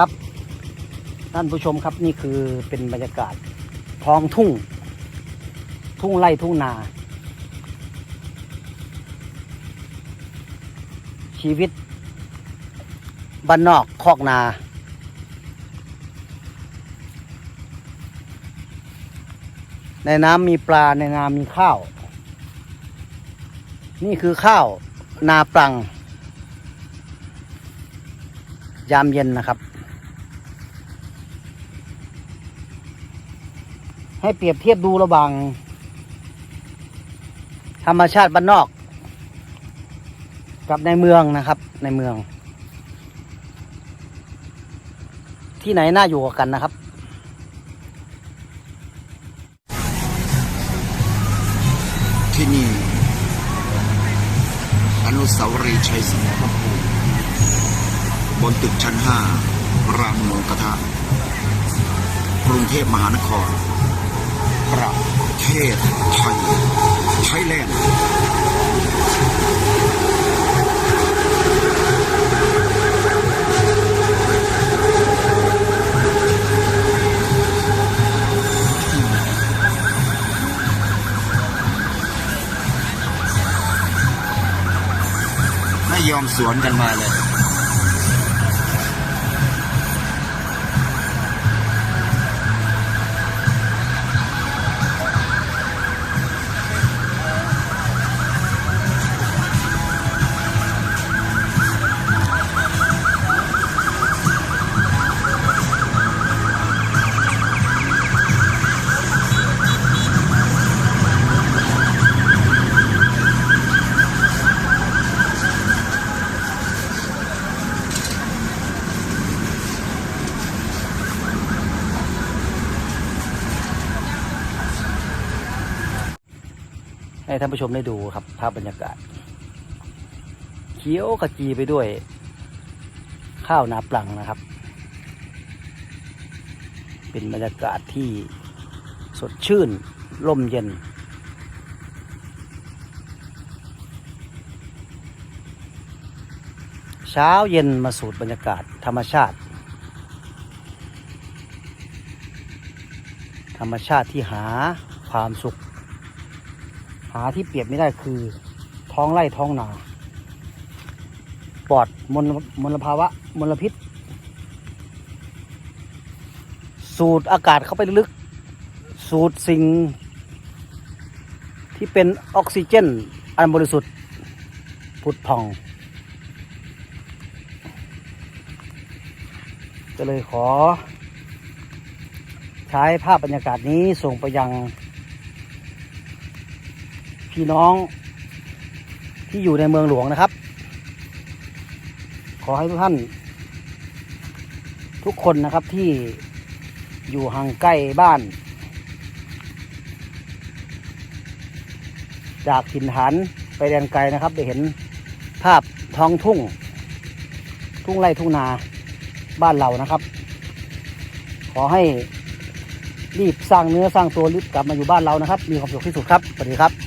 ครับ ท่านผู้ชมครับนี่คือเป็นบรรยากาศท้องทุ่ง ทุ่งไร่ทุ่งนา ชีวิตบ้านนอกคอกนา ในน้ำมีปลาในนามีข้าว นี่คือข้าวนาปลัง ยามเย็นนะครับ ให้เปรียบเทียบดูระหว่าง ธรรมชาติบ้านนอก กับในเมืองนะครับ ในเมือง ที่ไหนน่าอยู่กันนะครับที่นี่อนุสาวรีย์ชัยสมรภูมิบนตึกชั้นห้ารามหมูกระทะกรุงเทพมหานคร ประเทศไทยไทยแลนด์ไม่ยอมสวนกันมาเลย ให้ท่านผู้ชมได้ดูครับภาพบรรยากาศเขียวขจีไปด้วย ข้าวนาปลังนะครับ เป็นบรรยากาศที่สดชื่นร่มเย็น เช้าเย็นมาสูดบรรยากาศธรรมชาติ ธรรมชาติที่หาความสุขาที่เปรียบไม่ได้คือท้องไร่ท้องนาปลอดมลมลภาวะมลพิษ สูดอากาศเข้าไปลึก สูดสิ่ง ที่เป็นออกซิเจน อันบริสุทธิ์ผุดผ่องก็เลยขอ ใช้ภาพบรรยากาศนี้ส่งไปยัง พี่น้องที่อยู่ในเมืองหลวงนะครับ ขอให้ทุกท่าน ทุกคนนะครับที่อยู่ห่างใกล้บ้าน จากถิ่นฐานไปแดนไกลนะครับได้เห็นภาพท้องทุ่ง ทุ่งไร่ทุ่งนาบ้านเรานะครับ ขอให้รีบสร้างเนื้อสร้างตัวรีบกลับมาอยู่บ้านเรานะครับ มีความสุขที่สุดครับสวัสดีครับ